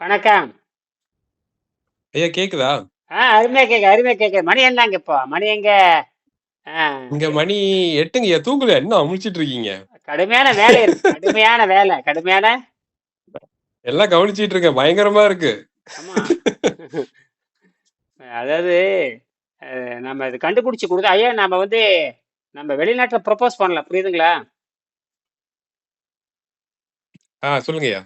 வணக்கம். ஐயா கேக்குதா? ஆ அருமையா கேக்குது, அருமையா கேக்குது. மணி என்னங்க இப்போ? மணி எங்க? இங்க மணி 8ங்கய்யா. தூங்கலையா? இன்னும் முழிச்சிட்டு இருக்கீங்க? கடுமையான வேலை இருக்கு. கடுமையான வேலை. கடுமையான எல்லாம் கவனிச்சிட்டு இருக்கேன். பயங்கரமா இருக்கு. அதாவது நம்ம இது கண்டுபிடிச்சு குடுத்தா ஐயா நம்ம வந்து நம்ம வெளிநாட்டுல ப்ரொபோஸ் பண்ணலாம். புரியுதுங்களா? ஆ சொல்லுங்கய்யா.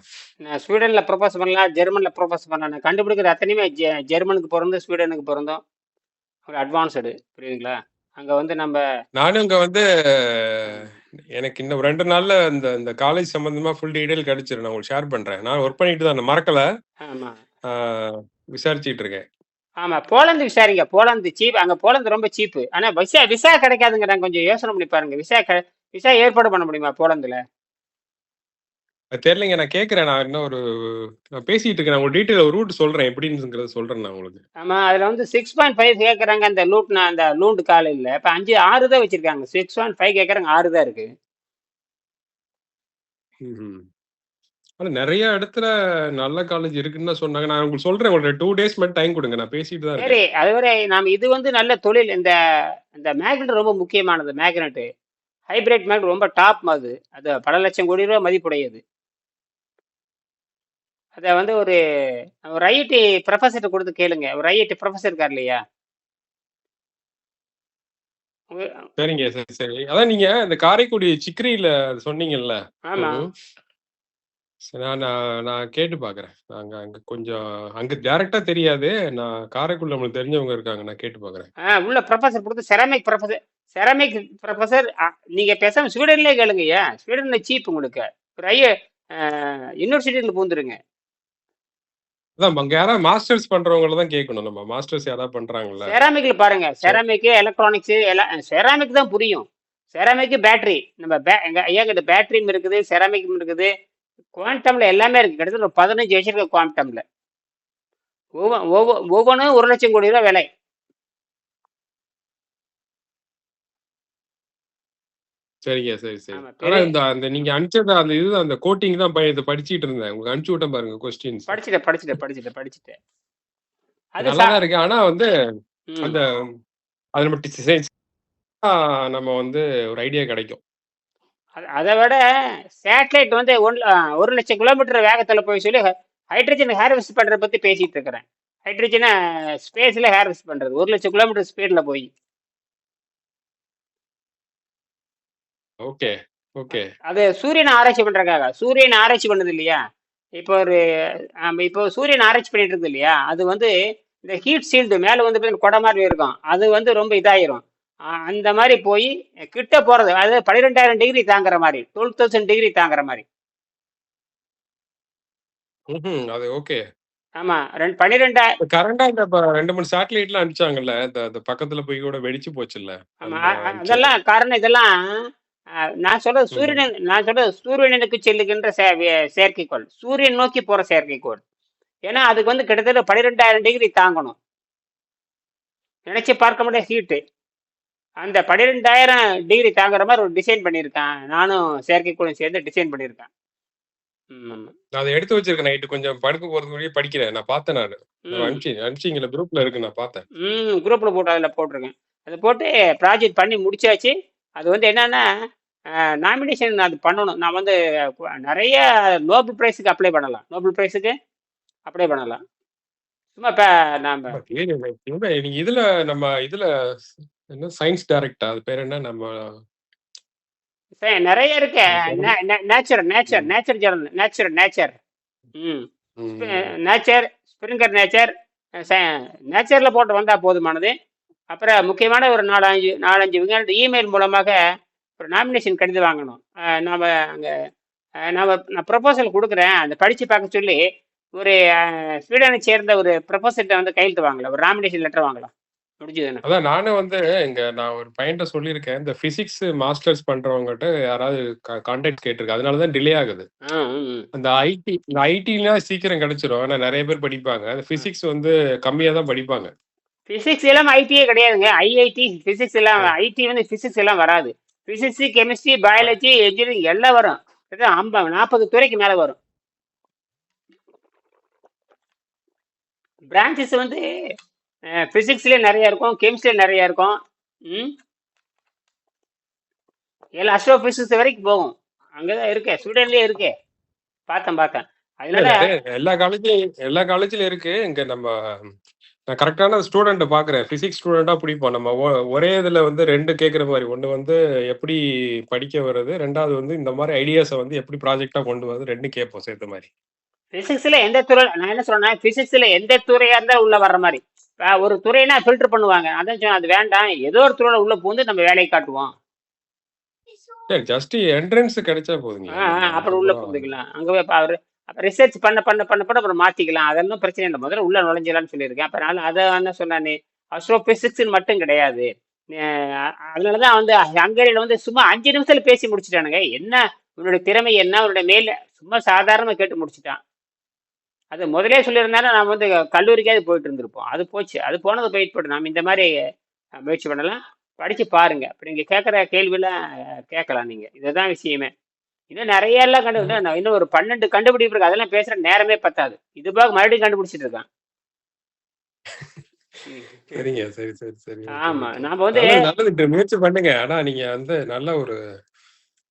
நான் ஸ்வீடன்ல ப்ரொபோஸ் பண்ணலாம், ஜெர்மன்ல ப்ரொபோஸ் பண்ணலாம். நான் கண்டுபிடிக்கிற அத்தனையுமே ஜெ ஜெர்மனுக்கு பொருந்தும், ஸ்வீடனுக்கு பொருந்தும். ஒரு அட்வான்ஸ்டு புரியுதுங்களா? அங்க வந்து நம்ப நானும் இங்க வந்து எனக்கு இன்னும் 2 நாள்ல இந்த இந்த காலேஜ் சம்பந்தமா ஃபுல் டீடெயில் கிடைச்சிரும். நான் உங்களுக்கு ஷேர் பண்றேன். நான் ஒர்க் பண்ணிட்டு தான் மறக்கல. ஆமா. விசாரிச்சுட்டு இருக்கேன். ஆமா. போலந்து விசாரிங்க. Poland cheap. அங்க போலந்து ரொம்ப சீப்பு. ஆனா விசா விசா கிடைக்காதுங்கிறாங்க. கொஞ்சம் யோசனை பண்ணி பாருங்க. விசா விசா ஏற்பாடு பண்ண முடியுமா போலந்துல? தெரியலைங்க. நான் கேட்கிறேன். நான் இன்னும் ஒரு நான் பேசிட்டு இருக்கேன். நான் உங்களுக்கு டீட்டெயில் ஒரு ரூட் சொல்றேன். எப்படிங்கிறத சொல்றேன் நான் உங்களுக்கு. ஆமா. அதுல வந்து 6.5 கேட்கறாங்க அந்த லூட்னா அந்த லூண்டு காலேஜ்ல. இப்ப 5 6 தான் வச்சிருக்காங்க. 6.5 கேட்கறாங்க 6 தான் இருக்கு. ஆனா நெறைய இடத்துல நல்ல காலேஜ் இருக்குன்னு தான் சொன்னாங்க. நான் உங்களுக்கு சொல்றேன். ஒரு 2 டேஸ் மட்டும் டைம் குடுங்க. நான் பேசிட்டு தான் சரி. அதுவரை நாம இது வந்து நல்ல தொழில். இந்த இந்த மேக்னெட் ரொம்ப முக்கியமானது. மேக்னெட். ஹைபிரிட் மேக்னெட் ரொம்ப டாப் அது. அது பல லட்சம் கோடி ரூபாய் மதிப்புடையது. அத வந்து ஒரு ஒரு ஐஐடி புரொஃபசர்ட்ட குடுத்து கேளுங்க. ஒரு ஐஐடி புரொஃபசர் இருக்கார் இல்லையா? சரிங்க. சரி, சரி. அதான் நீங்க இந்த காரைக்குடி சிக்ரில சொன்னீங்கல்ல. ஆமா. நான் நான் கேட்டு பார்க்குறேன். அங்க அங்க கொஞ்சம் அங்க டைரக்ட்டா தெரியாது. நான் காரைக்குடில நம்மளுக்கு தெரிஞ்சவங்க இருக்காங்க. நான் கேட்டு பார்க்குறேன். ஆ உள்ள புரொஃபசர் குடுத்து செராமிக் புரொஃபசர் செராமிக் புரொஃபசர் நீங்க பேசாம ஸ்வீடன்லயே கேளுங்கய்யா. ஸ்வீடன்ல சீப் உங்களுக்கு. ஒரு ஐ அ யுனிவர்சிட்டில பூந்துருங்க. அதான் அங்க யாராவது மாஸ்டர்ஸ் பண்றவங்கள தான் கேட்கணும் நம்ம. மாஸ்டர்ஸ் யாராவது பண்றாங்கல்ல. செராமிக்ல பாருங்க. சரி. செராமிக், எலக்ட்ரானிக்ஸ் செராமிக் தான் புரியும். Ceramic, battery. நம்ம பே எங்க ஐயாகிட்ட பேட்டரியும் இருக்குது, செராமிக்கும் இருக்குது. குவாண்டம்ல எல்லாமே இருக்கு. கிட்டத்தட்ட ஒரு 15 வச்சிருக்கேன் குவாண்டம்ல. ஒவ்வொ ஒவ்வொ ஒவ்வொன்னும் 1,00,000 கோடி ரூபாய் விலை. சரிங்க. சரி, சரி. ஆனா இந்த அந்த நீங்க அனுப்பிச்சது அந்த இது அந்த கோட்டிங் தான் இத படிச்சுட்டு இருந்தேன். உங்களுக்கு அனுப்பிச்சு விட்டேன் பாருங்க கொஸ்டின்ஸ். படிச்சுட்டேன், படிச்சுட்டேன், படிச்சுட்டேன், படிச்சுட்டேன். அது நல்லா இருக்கு. ஆனா வந்து. அந்த அது நம்ம நம்ம வந்து ஒரு ஐடியா கிடைக்கும். அத விட சேட்டலைட் வந்து ஒன் அ 1,00,000 கிலோமீட்டர் வேகத்துல போய் சொல்லி ஹைட்ரஜன் ஹார்வெஸ்ட் பண்றத பத்தி பேசிட்டு இருக்கிறேன். ஹைட்ரஜன ஸ்பேஸ்ல ஹார்வெஸ்ட் பண்றது. 1,00,000 கிலோமீட்டர் ஸ்பீட்ல போய். Okay, okay. அது சூரியன ஆராய்ச்சி பண்றதுக்காக. சூரியன் ஆராய்ச்சி பண்ணுது இல்லையா? இப்போ ஒரு இப்போ சூரியன் ஆராய்ச்சி பண்ணிட்டு இருக்குது இல்லையா? அது வந்து இந்த ஹீட் ஷீல்டு மேல வந்து பார்த்தீங்கன்னா கொடை மாரி இருக்கும். அது வந்து ரொம்ப இதாயிரும். அந்த மாரி போய் கிட்ட போறது. அதாவது 12,000 டிகிரி தாங்குற மாரி. 12,000 டிகிரி தாங்குற. ம்ஹ்ம். அது ஓகே. ஆமா. ரெண் 12 இப்ப கரண்டா இந்த 2, 3 சேட்டலைட்லாம் அனுப்பிச்சாங்கல்ல. இந்த பக்கத்துல போய் கூட வெடிச்சு போச்சுல்ல. ஆமா. அதெல்லாம் காரணம் இதெல்லாம் நான் சொல்றது. சூரியன் நான் சொல்றது சூரியனுக்கு செல்லுகின்ற செயற்கைக்கோள். சூரியன் நோக்கி போற செயற்கைக்கோள். ஏன்னா அதுக்கு வந்து கிட்டத்தட்ட 12,000 டிகிரி தாங்கணும். நினைச்சு பார்க்க முடியாத ஹீட்டு. அந்த 12,000 டிகிரி தாங்குற மாரி ஒரு டிசைன் பண்ணியிருக்கான். நானும் செயற்கைக்கோளும் சேர்ந்து டிசைன் பண்ணியிருக்கேன். அத எடுத்து வச்சிருக்கேன் நைட்டு கொஞ்சம் படுக்க போறதுக்கு முன்னாடியே படிக்கிறேன். நான் பார்த்தேன் நானு. நான் ம். அனுப்பிச்சு அனுப்பிச்சீங்கல்ல குரூப்ல இருக்கு நான் பார்த்தேன். ம். குரூப்ல போட்டு அதுல போட்டுருக்கேன். அது போட்டு ப்ராஜெக்ட் பண்ணி முடிச்சாச்சு. அது வந்து என்னன்னா, நாமினேஷன் அது பண்ணணும். நான் வந்து நெறைய நோபல் பிரைஸ்க்கு அப்ளை பண்ணலாம். நோபல் பிரைஸ்க்கு அப்ளை பண்ணலாம். சும்மா இப்ப நாம இதுல நம்ம இதுல என்ன சயன்ஸ் டைரக்ட்டா? அது பேர் என்ன? நம்ம நெறைய இருக்கு. Nature nature. Nature journal nature nature. ம். நேச்சர், ஸ்ப்ரிங்கர் நேச்சர், நேச்சர்ல போட்டு வந்தா போதுமானது. அப்புறம் முக்கியமான ஒரு 4, 5 4, 5 விஞ்ஞானிட்ட இமெயில் மூலமாக ஒரு நாமினேஷன் கடிதம் வாங்கணும். நாம அங்க நாம நான் ப்ரொபோசல் குடுக்குறேன். அத படிச்சு பார்க்க சொல்லி ஒரு ஸ்வீடனை சேர்ந்த ஒரு ப்ரொஃபசர்ட்ட வந்து கையெழுத்து வாங்கலாம். ஒரு நாமினேஷன் லெட்டர் வாங்கலாம். அதான் நானும் வந்து இங்க நான் ஒரு பையன்ட்ட சொல்லியிருக்கேன். இந்த பிசிக்ஸ் மாஸ்டர்ஸ் பண்றவங்கட்ட யாராவது கான்டாக்ட் கேட்டுருக்கேன். அதனால தான் டிலே ஆகுது. அந்த ஐடி இந்த ஐடிலாம் சீக்கிரம் கிடைச்சிரும். ஆனா நெறைய பேர் படிப்பாங்க. அந்த. பிசிக்ஸ் வந்து கம்மியா தான் படிப்பாங்க. பிசிக்ஸ் எல்லாம் ஐடியே கிடையாதுங்க. ஐஐடி பிசிக்ஸ் எல்லாம். ஐடி வந்து பிசிக்ஸ் எல்லாம் வராது. பிசிக்ஸ், கெமிஸ்ட்ரி, பயாலஜி, என்ஜினியரிங் எல்லாம் வரும். 50 40 துறைக்கு மேல வரும். பிரான்ச்சஸ் வந்து ஃபிசிக்ஸ்லேயே நிறைய இருக்கும் கெமிஸ்ட்ரியில் நிறைய இருக்கும். ம்? எல்லாம் அஸ்ட்ரோ பிசிக்ஸ் வரைக்கும் போகும். அங்கே தான் இருக்கே ஸ்வீடன்லேயே இருக்கே. பார்த்தேன் பார்த்தேன். அதனால எல்லா காலேஜ்லயும் எல்லா காலேஜ்லயும் இருக்கு. இங்க நம்ம நான் கரெக்டான ஸ்டூடெண்ட் பாக்குறேன். பிசிக்ஸ் ஸ்டூடெண்டா பிடிப்போம். நம்ம ஒரே இதுல வந்து ரெண்டு கேக்குற மாதிரி. ஒண்ணு வந்து எப்படி படிக்க வர்றது ரெண்டாவது வந்து இந்த மாதிரி ஐடியாஸை வந்து எப்படி ப்ராஜெக்டா கொண்டு வரது ரெண்டு கேட்போம் சேர்த்த மாதிரி. பிசிக்ஸ்ல எந்த துறை நான் என்ன சொல்றேன்னா பிசிக்ஸ்ல எந்த துறையா இருந்தா உள்ள வர்ற மாதிரி. ஒரு துறைனா ஃபில்டர் பண்ணுவாங்க. அதான் சொன்னேன் அது வேண்டாம். ஏதோ ஒரு துறையில உள்ள பூந்து நம்ம வேலையை காட்டுவோம். ஜஸ்ட் என்ட்ரன்ஸ் கிடைச்சா போதுங்க அப்புறம் உள்ள புரிஞ்சுக்கலாம் அங்க போய் இப்ப அவரு அப்போ ரிசர்ச் பண்ண பண்ண பண்ண பண்ண அப்புறம் மாற்றிக்கலாம் அதெல்லாம் பிரச்சனை இல்லை. முதல்ல உள்ள நுழைஞ்சலாம்னு சொல்லியிருக்கேன். அப்புறம் நான் அதை என்ன சொன்னானே? அஸ்ட்ரோ பிசிக்ஸ்னு மட்டும் கிடையாது. அதனால தான் வந்து ஹங்கரியில் வந்து சும்மா அஞ்சு நிமிஷத்தில் பேசி முடிச்சிட்டானுங்க. என்ன உன்னுடைய திறமை என்ன? உன்னுடைய மேல சும்மா சாதாரணமாக கேட்டு முடிச்சுட்டான். அது முதலே சொல்லியிருந்தாலும் நான் வந்து கல்லூரிக்காவது போயிட்டு இருந்திருப்போம். அது போச்சு. அது போனது போயிட்டு போட்டு நாம் இந்த மாதிரி முயற்சி பண்ணலாம். படித்து பாருங்க. அப்படி நீங்கள் கேட்குற கேள்வியெல்லாம் கேட்கலாம் நீங்கள் இதுதான் விஷயமே. இன்னும் நிறைய எல்லாம் கண்டு நான் இன்னும் ஒரு பன்னெண்டு கண்டுபிடிப்பு இருக்கு அதெல்லாம் பேசுற நேரமே பத்தாது. இது போக மறுபடியும் கண்டுபிடிச்சிட்டு இருக்கான். சரிங்க சரி சரி சரி ஆமா. நாம வந்து நல்லது முயற்சி பண்ணுங்க. ஆனா நீங்க வந்து நல்ல ஒரு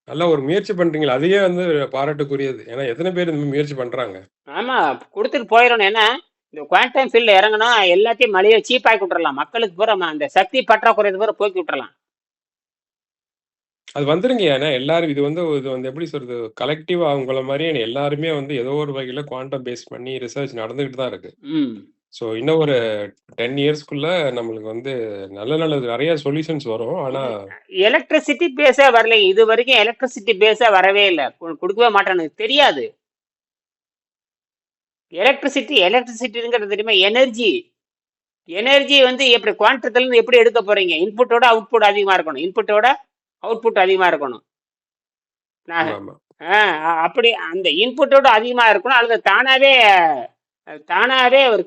நல்ல ஒரு முயற்சி பண்றீங்களா அதையே வந்து பாராட்டுக்குரியது. ஏன்னா எத்தனை பேர் இந்த முயற்சி பண்றாங்க? ஆமா கொடுத்துட்டு போயிடணும் ஏன்னா இந்த குவாண்டம் ஃபீல்ட்ல இறங்கணும் எல்லாத்தையும் மலிய சீப்பாக்கி விட்டுறலாம். மக்களுக்கு பூரா அந்த சக்தி பற்றாக்குறை பூரா போக்கி விட்டுறலாம். அது வந்துருங்க ஏன்னா எல்லாரும் இது வந்து இது வந்து எப்படி சொல்றது கலெக்டிவா அவங்கள மாதிரியே எல்லாருமே வந்து ஏதோ ஒரு வகையில குவாண்டம் பேஸ் பண்ணி ரிசர்ச் நடந்துகிட்டு தான் இருக்கு. ம். ஸோ இன்னும் ஒரு டென் இயர்ஸ்க்குள்ள நம்மளுக்கு வந்து நல்ல நல்ல நிறைய சொல்யூஷன்ஸ் வரும். ஆனா எலக்ட்ரிசிட்டி பேஸா வரல இது வரைக்கும் எலக்ட்ரிசிட்டி பேஸா வரவே இல்லை. கொடுக்கவே மாட்டானுங்க தெரியாது. எலக்ட்ரிசிட்டி எலக்ட்ரிசிட்டிங்கிறது தெரியுமா? எனர்ஜி எனர்ஜி வந்து எப்படி குவாண்டத்துல இருந்து எப்படி எடுக்க போறீங்க? இன்புட்டோட அவுட்புட் அதிகமா இருக்கணும். இன்புட்டோட அவுட்புட் அதிகமா இருக்கணும். அப்படி அந்த இன்புட்டோட அதிகமா இருக்கணும். அல்லது தானாவே தானாவே ஒரு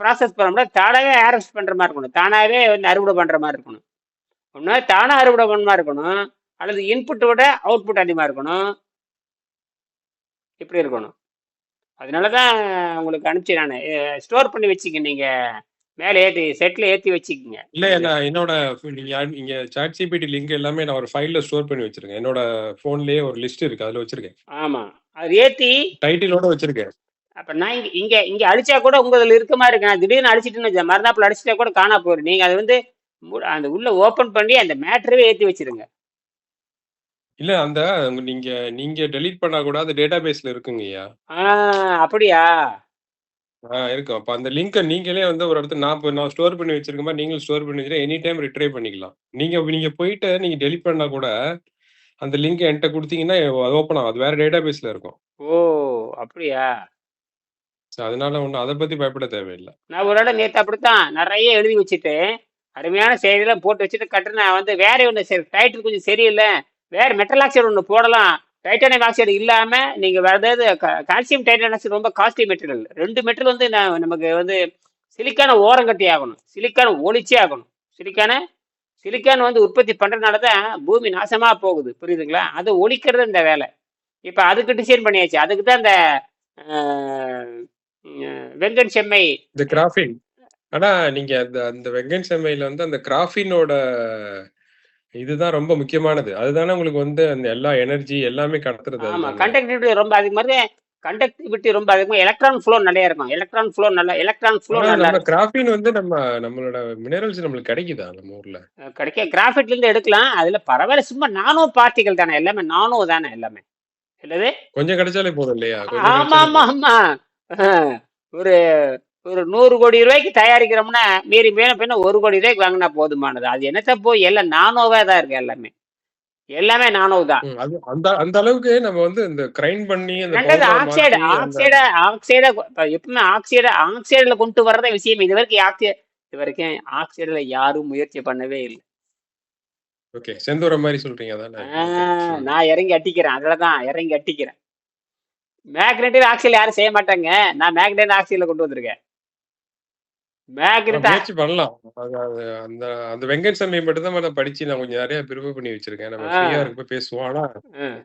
ப்ராசஸ் பண்ண தானாவே ஹார்வெஸ்ட் பண்ற மாதிரி இருக்கணும். தானாவே வந்து அறுவடை பண்ற மாதிரி இருக்கணும். ஒன்று தானா அறுவடை பண்ண மாதிரி இருக்கணும். அல்லது இன்புட்டோட அவுட்புட் அதிகமா இருக்கணும். இப்படி இருக்கணும். அதனால தான் உங்களுக்கு அனுப்பிச்சு நான். ஸ்டோர் பண்ணி வச்சுக்க நீங்க. மேலே ஏற்றி செட்டில் ஏற்றி வச்சுக்கோங்க. இல்ல நான் என்னோட நீங்க இங்க சாட் ஜிபிடி லிங்க் எல்லாமே நான் ஒரு ஃபைல்ல ஸ்டோர் பண்ணி வச்சிருக்கேன். என்னோட போன்லயே ஒரு லிஸ்ட் இருக்கு அதுல வச்சிருக்கேன். ஆமாம் அது ஏற்றி டைட்டிலோட வச்சிருக்கேன். அப்ப நான் இங்க இங்க இங்க அடிச்சா கூட உங்க இதுல இருக்க மாதிரி இருக்கு. நான் திடீர்னு அடிச்சிட்டுன்னு வச்சேன் மறுநாள் அடிச்சிட்டா கூட காணா போயிடும் நீங்க அது வந்து அந்த உள்ள ஓபன் பண்ணி அந்த மேட்டரவே ஏத்தி வச்சிருங்க. இல்ல அந்த நீங்க நீங்க டெலீட் பண்ணா கூட அது டேட்டா பேஸ்ல இருக்குங்கய்யா அப்படியா? ஆ இருக்கும். அப்ப அந்த லிங்கை நீங்களே வந்து ஒரு இடத்துல நான் இப்ப நான் ஸ்டோர் பண்ணி வச்சிருக்க மாதிரி நீங்களும் ஸ்டோர் பண்ணி வச்சுட்டு எனி டைம் ரிட்ரை பண்ணிக்கலாம். நீங்க நீங்க போயிட்டு நீங்க டெலிட் பண்ணா கூட அந்த லிங்க் என்கிட்ட கொடுத்தீங்கன்னா அது ஓப்பன் ஆகும். அது வேற டேட்டா பேஸ்ல இருக்கும். ஓ அப்படியா? அதனால ஒன்றும் அதை பத்தி பயப்பட தேவையில்லை. நான் ஒரு இடம் நேத்து அப்படித்தான் நிறைய எழுதி வச்சுட்டு அருமையான செய்தியெல்லாம் போட்டு வச்சுட்டு கட்டு நான் வந்து வேற ஒன்று சரி டைட்டில் கொஞ்சம் சரியில்லை. வேற மெட்டல் ஆக்சைடு ஒன்று போடலாம். டைட்டானிக் ஆக்சைடு இல்லாமல் நீங்கள் வேறு ஏதாவது கால்சியம் டைட்டானிக் ஆக்சைடு ரொம்ப காஸ்ட்லி மெட்டீரியல் ரெண்டு மெட்டீரியல் வந்து நான் நமக்கு வந்து சிலிக்கான ஓரம் கட்டி ஆகணும். சிலிக்கான ஒளிச்சே ஆகணும். சிலிக்கான சிலிக்கான் வந்து உற்பத்தி பண்ணுறதுனால தான் பூமி நாசமாக போகுது. புரியுதுங்களா? அது ஒழிக்கிறது இந்த வேலை. இப்போ அதுக்கு டிசைன் பண்ணியாச்சு. அதுக்கு தான் இந்த வெங்கன் செம்மை. இந்த கிராஃபின் ஆனா நீங்க அந்த அந்த வெங்கன் செம்மையில வந்து அந்த கிராஃபினோட இதுதான் ரொம்ப முக்கியமானது. அதுதானே உங்களுக்கு வந்து அந்த எல்லா எனர்ஜி எல்லாமே கடத்துறது ஆமா கண்டக்டிவிட்டி ரொம்ப அதிகமா இருக்கு. கண்டக்டிவிட்டி ரொம்ப அதிகமா எலக்ட்ரான் ஃப்ளோ நிறைய இருக்கும். எலக்ட்ரான் ஃப்ளோ நல்லா எலக்ட்ரான் ஃப்ளோ நம்ம கிராஃபின் வந்து நம்ம நம்மளோட மினரல்ஸ் நம்மளுக்கு கிடைக்குதா நம்ம ஊர்ல? கிடைக்க கிராஃபைட்ல இருந்து எடுக்கலாம். அதுல பரவாயில்ல சும்மா நானோ பார்ட்டிகள் தானே எல்லாமே நானோ தானே எல்லாமே. இல்லது கொஞ்சம் கிடைச்சாலே போதும் இல்லையா? ஆமா ஆமா ஆமா. ஒரு ஒரு நூறு கோடி ரூபாய்க்கு தயாரிக்கிறோம்னா மீறி மேல பின்ன ஒரு கோடி ரூபாய்க்கு வாங்கினா போதுமானது. அது என்னத்த போய் எல்லாம் நானோவா தான் இருக்கு எல்லாமே. எல்லாமே நானோ தான் அந்த அந்த அளவுக்கு நம்ம வந்து இந்த கிரைண்ட் பண்ணி அந்த ஆக்சைடு ஆக்சைட ஆக்சைட எப்பவுமே ஆக்சைட ஆக்சைடுல கொண்டு வர்றத விஷயம். இது வரைக்கும் ஆக்சைடு இது வரைக்கும் ஆக்சைடுல யாரும் முயற்சி பண்ணவே இல்லை. ஓகே செந்தூரம் மாதிரி சொல்றீங்க நான் இறங்கி அட்டிக்கிறேன் அதுலதான் இறங்கி அட்டிக்கிறேன் மேக்னெட்டில் ஆக்சைடு யாரும் செய்ய மாட்டாங்க. நான் மேக்னெட் ஆக்சைடுல கொண்டு வந்திருக்கேன். முயற்சி பண்ணலாம். அது அந்த அந்த வெங்கட் மட்டும் தான் படிச்சு நான் கொஞ்சம் நிறைய ப்ரிப்பேர் பண்ணி வச்சிருக்கேன். நம்ம ஃப்ரீயா இருக்கப்ப பேசுவோம். ஆனா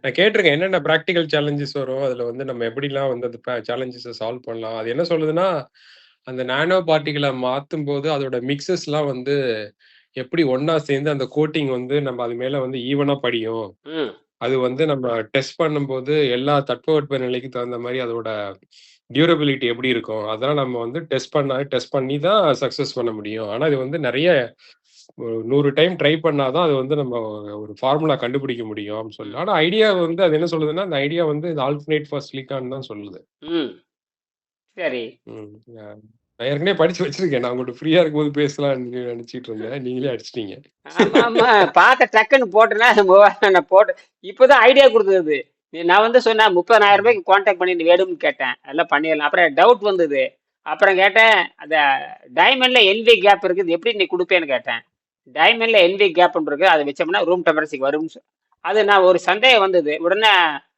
நான் கேட்டிருக்கேன் என்னென்ன ப்ராக்டிக்கல் சேலஞ்சஸ் வரும் அதுல வந்து நம்ம எப்படிலாம் வந்து அந்த சேலஞ்சஸை சால்வ் பண்ணலாம். அது என்ன சொல்லுதுன்னா அந்த நானோ பார்ட்டிகள மாத்தும்போது, அதோட மிக்ஸஸ்லாம் வந்து எப்படி ஒண்ணா சேர்ந்து அந்த கோட்டிங் வந்து நம்ம அது மேல வந்து ஈவனா படியும். அது வந்து நம்ம டெஸ்ட் பண்ணும்போது எல்லா தட்பவெட்ப நிலைக்கு தகுந்த மாரி அதோட டியூரபிலிட்டி எப்படி இருக்கும்? அதெல்லாம் நம்ம வந்து டெஸ்ட் பண்ண டெஸ்ட் பண்ணி தான் சக்சஸ் பண்ண முடியும். ஆனா இது வந்து நெறைய 100 டைம் ட்ரை பண்ணா தான் அது வந்து நம்ம ஒரு ஃபார்முலா கண்டுபிடிக்க முடியும் அப்டின்னு சொல்லி. ம். ஆனா ஐடியா வந்து அது என்ன சொல்லுதுன்னா, அந்த ஐடியா வந்து இது ஆல்டர்னேட் ஃபார் சிலிக்கான் தான் சொல்லுது. சரி. நான் ஏற்கனவே படிச்சு வச்சிருக்கேன். நான் உங்கள்ட்ட ஃப்ரீயா இருக்கும்போது பேசலாம்னு நெனச்சுட்டு இருந்தேன். நீங்களே அடிச்சுட்டீங்க. பார்த்த டக்குன்னு போட்டேன். இப்பதான் ஐடியா குடுத்தது. நான் வந்து சொன்னேன் ரூ. 30,000 கான்டாக்ட் பண்ணி வேணும்னு கேட்டேன். அதெல்லாம் பண்ணிடலாம். அப்புறம் டவுட் வந்தது. அப்புறம் கேட்டேன், அந்த டைமண்ட்ல எல்வி கேப் இருக்குது. எப்படி நீ கொடுப்பேன்னு கேட்டேன். டைமண்ட்ல எல்வி கேப்னு இருக்கு. அதை வச்சோம்னா ரூம் டெம்பரேச்சர்க்கு வரும்னு சொ அது நான் ஒரு சந்தேகம் வந்தது. உடனே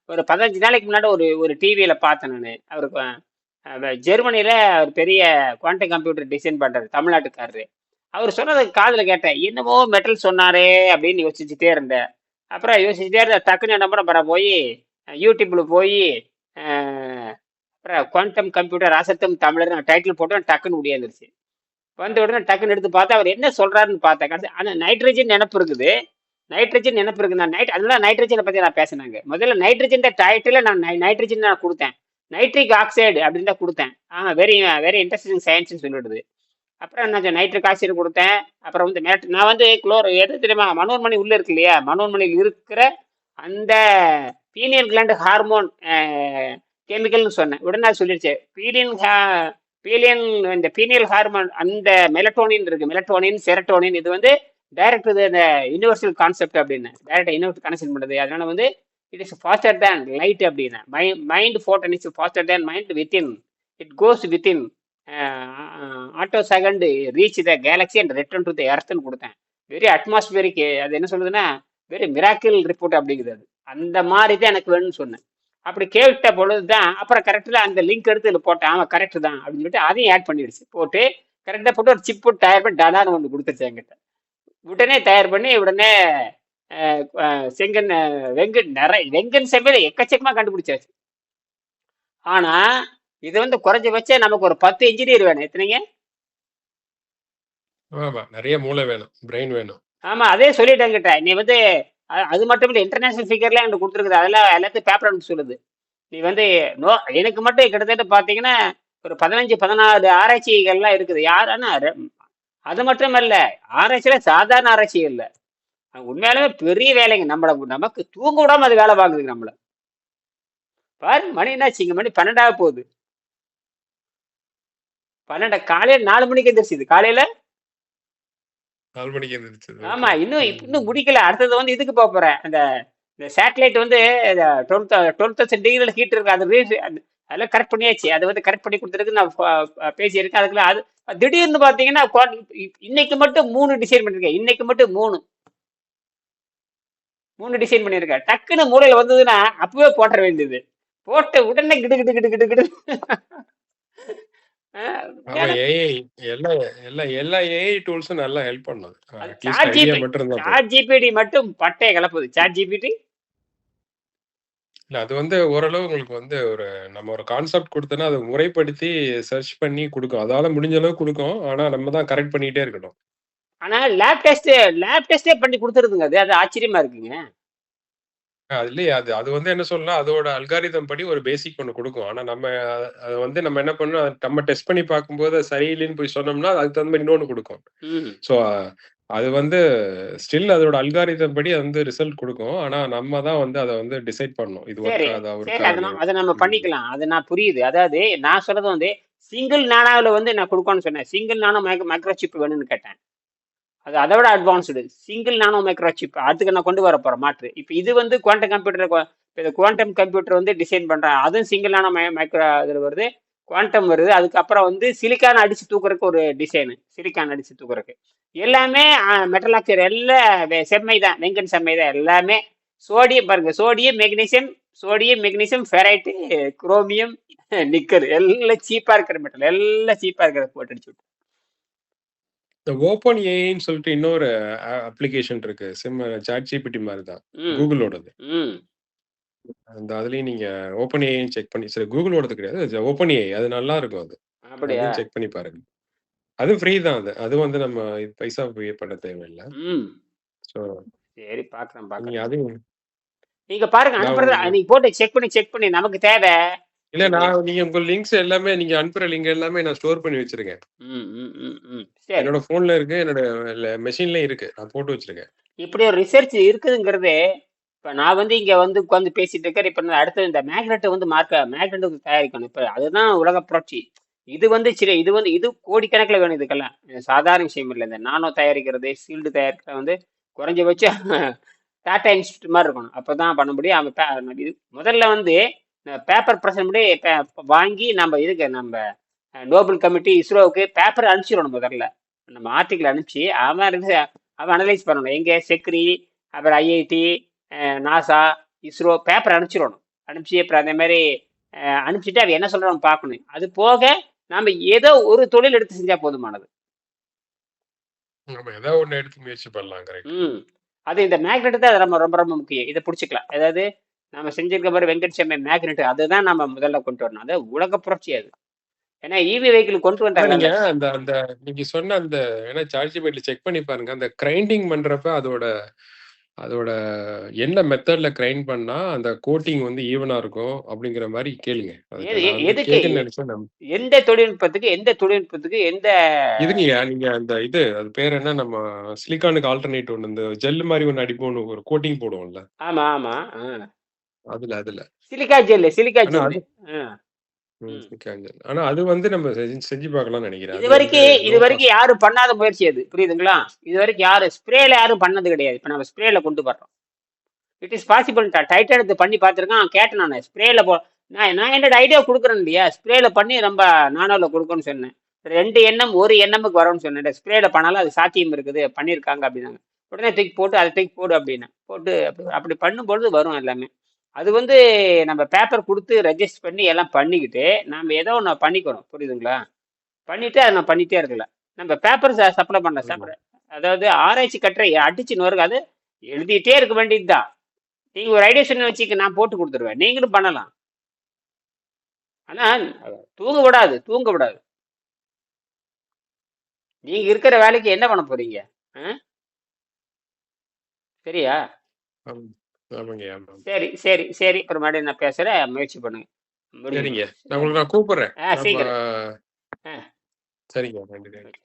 ஒரு 15 நாளைக்கு முன்னாடி ஒரு ஒரு டிவியில் பார்த்தேன் நான் அவருக்கு ஜெர்மனியில் ஒரு பெரிய குவாண்டம் கம்ப்யூட்டர் டிசைன் பண்ணுறாரு தமிழ்நாட்டுக்காரரு. அவர் சொன்னதை காதில் கேட்டேன். என்னமோ மெட்டல் சொன்னாரே அப்படின்னு யோசிச்சுட்டே இருந்தேன். அப்புறம் யோசிச்சுட்டே இருந்தால் டக்குன்னு என்ன பண்ண போய் யூடியூப்பில் போய் அப்புறம் குவாண்டம் கம்ப்யூட்டர் அசத்தும் தமிழர் டைட்டில் போட்டேன். டக்குன்னு ஒடியாந்துருச்சு. வந்த உடனே டக்குன்னு எடுத்து பார்த்தா, அவர் என்ன சொல்றாருன்னு பார்த்தேன். கடைசி ஆனால் நைட்ரஜன் நினப்பு இருக்குது. நைட்ரஜன் நினப்பு இருக்குது. நான் நைட் அதனால நைட்ரஜனை பற்றி நான் பேசினாங்க முதல்ல நைட்ரஜன் டைட்டில் நான் நை நைட்ரஜன் நான் கொடுத்தேன் நைட்ரிக் ஆக்சைடு அப்படின்னு தான் கொடுத்தேன் ஆ வெரி வெரி இன்ட்ரஸ்டிங் சயின்ஸ்னு சொல்லிடுது. அப்புறம் என்ன நைட்டு காய்ச்சல் கொடுத்தேன் அப்புறம் வந்து மேட் நான் வந்து குளோர் எது தெரியுமா? மனோன்மணி உள்ளே இருக்கு இல்லையா? மனோன்மணியில் இருக்கிற அந்த பீனியல் கிளாண்ட் ஹார்மோன் கெமிக்கல்னு சொன்னேன். உடனே சொல்லிடுச்சு சொல்லிருச்சு. பீலியன் ஹா பீலியன் இந்த பீனியல் ஹார்மோன் அந்த மெலட்டோனின் இருக்கு. மெலட்டோனின், செரட்டோனின் இது வந்து டைரக்ட் இது இந்த யுனிவர்சல் கான்செப்ட் அப்படின்னு. டைரக்ட்டா யூனிவர்சல் கனெக்ஷன் பண்ணுது. அதனால வந்து it is faster than light அப்படின்னு my mind photo is faster than mind within. It goes within auto second reach the galaxy and return to the எர்த்ன்னு கொடுத்தேன் வெரி அட்மாஸ்பியரிக் அது என்ன சொல்லுதுன்னா, வெரி மிராக்கிள் ரிப்போர்ட் அப்படிங்குது அது. அந்த மாதிரி தான் எனக்கு வேணும்னு சொன்னேன். அப்படி கேட்ட பொழுது தான் அப்புறம் கரெக்டில் அந்த லிங்க் எடுத்து இதில் போட்டேன். ஆமாம் கரெக்ட் தான் அப்படின்னு சொல்லிட்டு அதையும் ஆட் பண்ணிடுச்சு. போட்டு கரெக்டாக போட்டு ஒரு சிப்பு டயர் தயார் பண்ணி டடார்ன்னு வந்து கொடுத்துருச்சு என்கிட்ட. உடனே தயார் பண்ணி உடனே செங்கன் வெங்கட் நிறைய வெங்கன் செம்மையில எக்கச்சக்கமாக கண்டுபிடிச்சாச்சு. ஆனால் இது வந்து குறைஞ்சபட்சம் நமக்கு ஒரு 10 என்ஜினியர் வேணும். எத்தனைங்க? ஆமா. நெறைய மூளை வேணும். பிரெயின் வேணும். ஆமா. அதே சொல்லிட்டேன் என்கிட்ட. நீ வந்து அது மட்டும் இல்ல இன்டர்நேஷனல் ஃபிகர்லாம் என்கிட்ட குடுத்துருக்குது. அதெல்லாம் எல்லாத்தையும் பேப்பர் அனுப்ப சொல்லுது. நீ வந்து நோ எனக்கு மட்டும் கிட்டத்தட்ட பார்த்தீங்கன்னா, ஒரு 15, 16 ஆராய்ச்சிகள்லாம் இருக்குது. யார் ஆனா ரெ அது மட்டும் அல்ல. ஆராய்ச்சியில சாதாரண ஆராய்ச்சி இல்ல. உண்மையாலுமே பெரிய வேலைங்க. நம்மள நமக்கு தூங்க விடாம அது வேலை பார்க்குதுங்க நம்மள. பாரு மணி என்னாச்சு? இங்க மணி 12 ஆக போகுது. 12 காலையில 4 மணிக்கு எந்திரிச்சுது. காலையில 4 மணிக்கு எந்திரிச்சது. ஆமா. இன்னும். இன்னும் முடிக்கல. அடுத்தது வந்து இதுக்கு போப்போறேன். அந்த இந்த சேட்டலைட் வந்து 12 12,000 டிகிரில ஹீட் இருக்கு. அது ரீஸ் அதெல்லாம் கரெக்ட் பண்ணியாச்சு. அத வந்து கரெக்ட் பண்ணி குடுத்துருக்கு. நான் பேசியிருக்கேன். அதுக்குள்ள அது திடீர்னு பார்த்தீங்கன்னா, இன்னைக்கு மட்டும் 3 டிசைன் பண்ணியிருக்கேன். இன்னைக்கு மட்டும் 3. 3 டிசைன் பண்ணியிருக்கேன். டக்குன்னு மூளையில வந்ததுன்னா, அப்பவே போட்டுற வேண்டியது. போட்ட உடனே கிடு கிடு கிடு கிடு கிடு மட்டும் பட்டைய கலப்புது. சாட் ஜிபிடி இல்ல அது வந்து ஓரளவு உங்களுக்கு வந்து ஒரு நம்ம ஒரு கான்செப்ட் குடுத்தோம்னா, அத முறைப்படுத்தி சர்ச் பண்ணி குடுக்கும். அதால முடிஞ்ச அளவுக்கு குடுக்கும். ஆனா நம்ம தான் கரெக்ட் பண்ணிட்டே இருக்கணும். ஆனா லேப் டெஸ்ட் லேப் டெஸ்ட்டே பண்ணி குடுத்துருதுங்க அது. அது ஆச்சரியமா இருக்குங்க. அது இல்லையே அது அது வந்து என்ன சொல்லணும்னா, அதோட அல்காரிதம் படி ஒரு பேசிக் ஒண்ணு குடுக்கும். ஆனா நம்ம அத வந்து நம்ம என்ன பண்ணணும், அத நம்ம டெஸ்ட் பண்ணி பார்க்கும்போது அது சரியில்லைன்னு போய் சொன்னோம்னா, அதுக்கு தகுந்த மாரி இன்னொன்னு குடுக்கும். ஸோ அது வந்து ஸ்டில் அதோட அல்காரிதம் படி அது வந்து ரிசல்ட் குடுக்கும். ஆனா நம்ம தான் வந்து அத வந்து டிசைட் பண்ணணும். இது. அத நம்ம. பண்ணிக்கலாம். அது நான் புரியுது. அதாவது நான் சொல்றது வந்து சிங்கிள் நானோல வந்து நான் குடுக்கணும்னு சொன்னேன். Single nano micro micro chip வேணும்னு கேட்டேன். அது அதை விட advanced. Single nano micro chip அதுக்கு நான் கொண்டு வர போகிறேன் மாற்று. இப்போ இது வந்து குவாண்டம் கம்ப்யூட்டர் இப்போ இந்த குவாண்டம் கம்ப்யூட்டர் வந்து டிசைன் பண்றேன். அதுவும் சிங்கிள் நானோ மை மைக்ரோ இதில் வருது. குவாண்டம் வருது. அதுக்கப்புறம் வந்து சிலிக்கான் அடித்து தூக்குறதுக்கு ஒரு டிசைனு சிலிக்கான் அடித்து தூக்குறதுக்கு. எல்லாமே மெட்டலாக்சர் மெட்டல் ஆக்சைடு எல்லாம் வெ செம்மை தான். வெங்கன் செம்மை தான் எல்லாமே. சோடியம் பாருங்க. Sodium, magnesium sodium, magnesium, ferrite chromium, nickel எல்லாம் சீப்பாக இருக்கிற மெட்டல். எல்லாம் சீப்பாக இருக்கிறத போட்டு அடிச்சு விட்டு இந்த ஓப்பன் ஏஐன்னு சொல்லிட்டு இன்னொரு அப்ளிகேஷன் இருக்கு. சிம் சாட் ஜிபிடி மாரி தான். கூகுளோடது. அந்த அதுலயும் நீங்க ஓப்பன் ஏஐன்னு செக் பண்ணி சரி கூகுளோடது கிடையாது. அது ஓப்பன் ஏஐ அது நல்லா இருக்கும் அது. அப்படியா செக் பண்ணி பாருங்க. அது ஃப்ரீ தான் அது. அது வந்து நம்ம பைசா பே பண்ண தேவையில்ல. ஸோ சரி பார்க்குறேன், நீங்க பார்க்குறேன். அதையும் நீங்க பாருங்க அனுப்புறத நீங்க போட்டு செக் பண்ணி செக் பண்ணி நமக்கு தேவை. இல்ல நான் நீங்க உங்க லிங்க்ஸ் எல்லாமே நீங்க அனுப்புற லிங்க் எல்லாமே நான் ஸ்டோர் பண்ணி வச்சிருக்கேன். ம், ம், ம், ம். சரி. என்னோட ஃபோன்ல இருக்கு. என்னோட ல மெஷின்லயும் இருக்கு. நான் போட்டு வச்சிருக்கேன். இப்படி ஒரு ரிசர்ச் இருக்குதுங்கிறது, இப்ப நான் வந்து இங்க வந்து உட்கார்ந்து பேசிட்டு இருக்கேன். இப்ப நான் அடுத்தது இந்த மேக்னெட் வந்து மார்க்க மேக்னெட் வந்து தயாரிக்கணும். இப்ப அதுதான் உலக புரட்சி. இது வந்து சில இது வந்து இது கோடிக்கணக்குல வேணும் இதுக்கெல்லாம். இது சாதாரண விஷயம் இல்ல. இந்த நானோ தயாரிக்கிறது, ஷீல்டு தயாரிக்கிறது வந்து குறைஞ்சபட்சம் டாடா இன்ஸ்டிடியூட் மாரி இருக்கணும். அப்பதான் பண்ண முடியும். அவன் இது முதல்ல வந்து பேப்பர் பிரஸ் படி பே வாங்கி நம்ம இதுக்கு நம்ம நோபல் கமிட்டி, இஸ்ரோவுக்கு பேப்பர் அனுப்பிச்சிடணும் முதல்ல. நம்ம ஆர்டிகிள் அனுப்பிச்சு அவன் ரிச அவன் அனலைஸ் பண்ணணும். எங்க செக்ரி, அப்புறம் ஐஐடி, நாசா, இஸ்ரோ பேப்பர் அனுப்பிச்சிடணும். அனுப்பிச்சு அப்புறம் அதே மாரி அ அனுப்பிச்சுட்டு அவன் என்ன சொல்றான்னு பார்க்கணும். அது போக நாம ஏதோ ஒரு தொழில் எடுத்து செஞ்சா போதுமானது. நம்ம ஏதோ ஒண்ணு எடுத்து முயற்சி பண்ணலாம். கரெக்ட். அது இந்த மேக்னெட் தான் ரொம்ப ரொம்ப ரொம்ப முக்கியம். இத புடிச்சுக்கலாம். அதாவது நம்ம செஞ்சிருக்க பாரு வெங்கட் செம்மை மேக்னெட் அதுதான் நம்ம முதல்ல கொண்டு வரணும். அது உலக புரட்சி அது. ஏன்னா ஈவி வெஹிக்கிள் கொண்டு நீங்க வந்துட்டாங்கல்ல. அந்த அந்த நீங்க சொன்ன அந்த ஏன்னா சாட்ஜிபிட்டில செக் பண்ணி பாருங்க. அந்த கிரைண்டிங் பண்றப்ப அதோட அதோட என்ன மெத்தட்ல கிரைண்ட் பண்ணா அந்த கோட்டிங் வந்து ஈவனா இருக்கும் அப்படிங்கிற மாரி கேளுங்க. எதுக்கு எந்த தொழில்நுட்பத்துக்கு எந்த தொழில்நுட்பத்துக்கு எந்த இதுங்கய்யா நீங்க அந்த இது அது பேர் என்ன நம்ம சிலிக்கானுக்கு ஆல்டர்னேட் ஒண்ணு இந்த ஜெல் மாரி ஒண்ணு அடிப்போம் ஒரு கோட்டிங் போடுவோம்ல. ஆமா, ஆமா. அதுல அதுல. Silica gel silica gel. ஆனா அது வந்து நம்ம செஞ்சு பார்க்கலாம்னு நினைக்கிறேன். இதுவரைக்கும் லோ காஸ்ட். இதுவரைக்கும் யாரும் பண்ணாத முயற்சி அது. புரியுதுங்களா? இதுவரைக்கும் யாரும் ஸ்ப்ரேல யாரும் பண்ணது கிடையாது. இப்ப நம்ம ஸ்ப்ரேல கொண்டு வர்றோம். இட் இஸ் பாசிபிள் டைட்டன் எடுத்து பண்ணி பார்த்துருக்கான். கேட்டேன் நானு. ஸ்ப்ரேல போ நான் நான் என்னோட ஐடியா குடுக்குறேன் இல்லையா? ஸ்ப்ரேல பண்ணி ரொம்ப நானோல குடுக்கணும்னு சொன்னேன். 2 எண்ணம் 1 எண்ணமுக்கு வரும்னு சொன்னேன். ஸ்ப்ரேல பண்ணாலும் அது சாத்தியம் இருக்குது. பண்ணியிருக்காங்க அப்படின்னாங்க. உடனே தூக்கி போட்டு அத தூக்கி போடு அப்படின்னேன். போட்டு அப்படி அப்படி பண்ணும்பொழுது வரும் எல்லாமே. அது வந்து நம்ம பேப்பர் குடுத்து ரெஜிஸ்டர் பண்ணி எல்லாம் பண்ணிக்கிட்டு, நாம ஏதோ ஒண்ணு பண்ணிக்கணும். புரியுதுங்களா? பண்ணிட்டு அத நான் பண்ணிட்டே இருக்கலாம். நம்ம பேப்பர் சப்ளை. ஆமா. சப்ளை அதாவது ஆராய்ச்சி கட்டுரை அடிச்சு நொறுங்க அது எழுதிட்டே இருக்க வேண்டியது தான். நீங்க ஒரு ஐடியா சொன்னீங்கன்னு வச்சுக்க நான் போட்டு குடுத்துருவேன். நீங்களும் பண்ணலாம். ஆனா தூங்க விடாது தூங்க விடாது. நீங்க இருக்கிற வேலைக்கு என்ன பண்ண போறீங்க? சரியா? சரி, சரி, சரி. அப்புறம் மறுபடியும் நான் பேசுறேன். முயற்சி பண்ணுங்க. சரிங்க. நான் உங்களுக்கு நான் கூப்பிடுறேன். சீக்கிரம். சரிங்க. நன்றி.